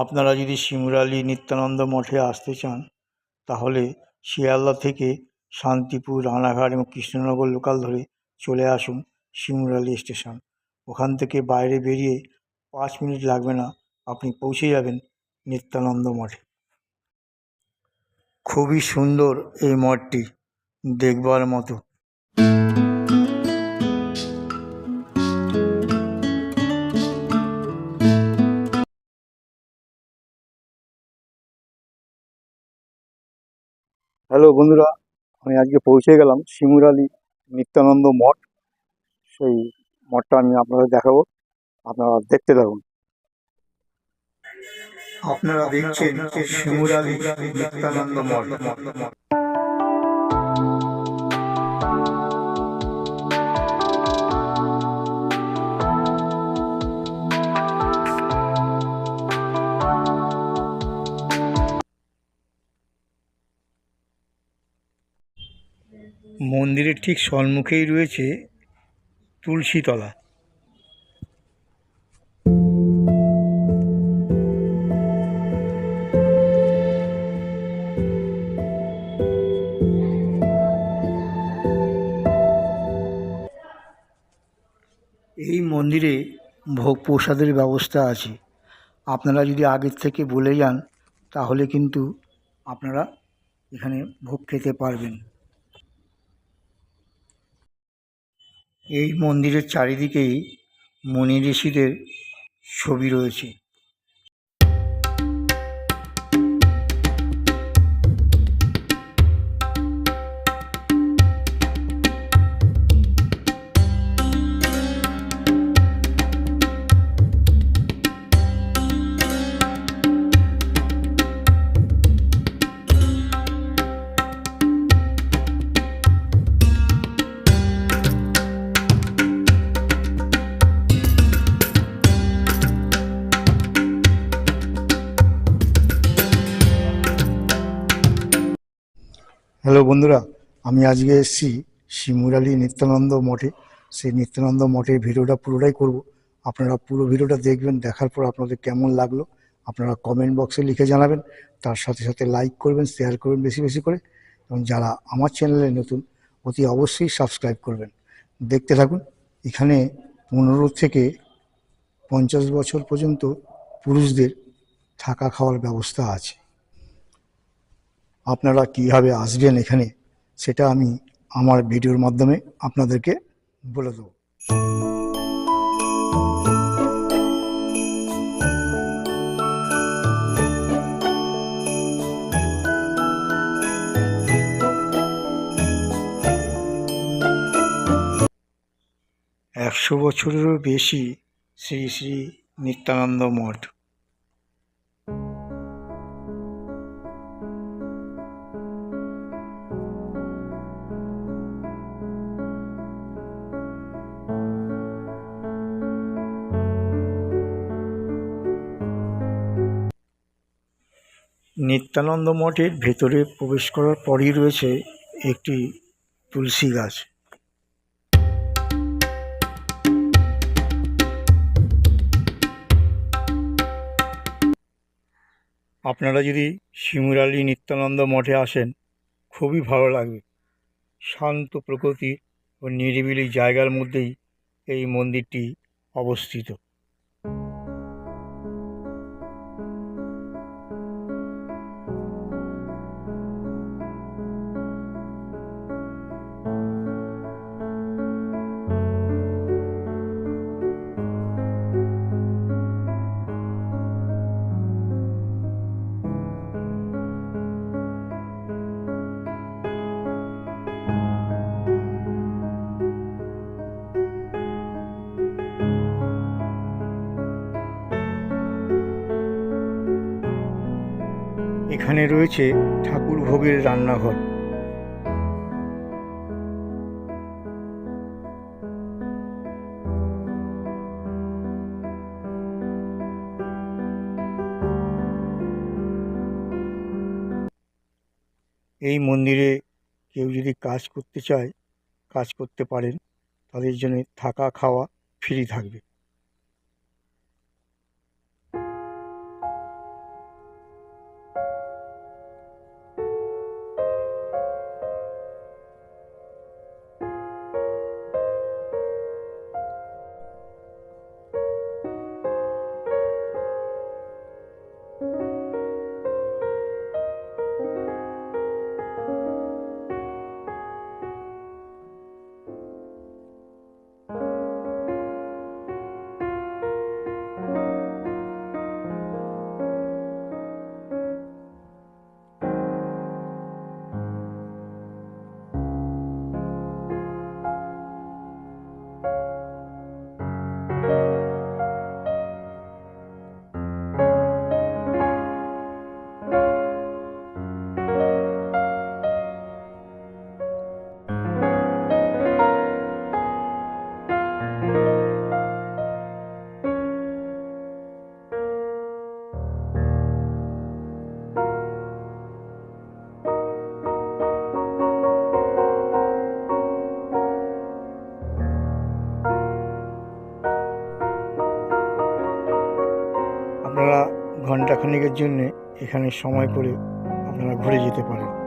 আপনারা যদি শিমুরালি নিত্যানন্দ মঠে আসতে চান, তাহলে শিয়ালদা থেকে শান্তিপুর, রানাঘাট এবং কৃষ্ণনগর লোকাল ধরে চলে আসুন শিমুরালি স্টেশন। ওখান থেকে বাইরে বেরিয়ে পাঁচ মিনিট লাগবে না, আপনি পৌঁছে যাবেন নিত্যানন্দ মঠে। খুবই সুন্দর এই মঠটি, দেখবার মতো। হ্যালো বন্ধুরা, আমি আজকে পৌঁছে গেলাম শিমুর আলী নিত্যানন্দ মঠ। সেই মঠটা আমি আপনাদের দেখাবো। আপনারা দেখতে থাকুন। আপনারা দেখছেন শিমুরালি নিত্যানন্দ মঠ। মন্দিরের ঠিক সম্মুখেই রয়েছে তুলসীতলা। এই মন্দিরে ভোগ প্রসাদের ব্যবস্থা আছে। আপনারা যদি আগের থেকে বলে যান, তাহলে কিন্তু আপনারা এখানে ভোগ খেতে পারবেন। এই মন্দিরের চারিদিকেই মুনি ঋষিদের ছবি রয়েছে। হ্যালো বন্ধুরা, আমি আজকে এসেছি শিমুরালি নিত্যানন্দ মঠে। সেই নিত্যানন্দ মঠের ভিডিওটা পুরোটাই করব। আপনারা পুরো ভিডিওটা দেখবেন, দেখার পর আপনাদের কেমন লাগল আপনারা কমেন্ট বক্সে লিখে জানাবেন। তার সাথে সাথে লাইক করবেন শেয়ার করবেন বেশি বেশি করে। এবং যারা আমার চ্যানেলে নতুন, অতি অবশ্যই সাবস্ক্রাইব করবেন। দেখতে থাকুন, এখানে পনেরো থেকে পঞ্চাশ বছর পর্যন্ত পুরুষদের থাকা খাওয়ার ব্যবস্থা আছে। আপনারা কীভাবে আসবেন এখানে, সেটা আমি আমার ভিডিওর মাধ্যমে আপনাদেরকে বলে দেবো। একশো বছরেরও বেশি শ্রী শ্রী নিত্যানন্দ মঠ। নিত্যানন্দ মঠের ভেতরে প্রবেশ করার পরই রয়েছে একটি তুলসী গাছ। আপনারা যদি শিমুরালি নিত্যানন্দ মঠে আসেন, খুবই ভালো লাগবে। শান্ত প্রকৃতি ও নিরিবিলি জায়গার মধ্যেই এই মন্দিরটি অবস্থিত। এখানে রয়েছে ঠাকুর ভোগের রান্নাঘর। এই মন্দিরে কেউ যদি কাজ করতে চায়, কাজ করতে পারেন, তাদের জন্য থাকা খাওয়া ফ্রি থাকবে। পিকনিকের জন্যে এখানে সময় করে আপনারা ঘুরে যেতে পারেন।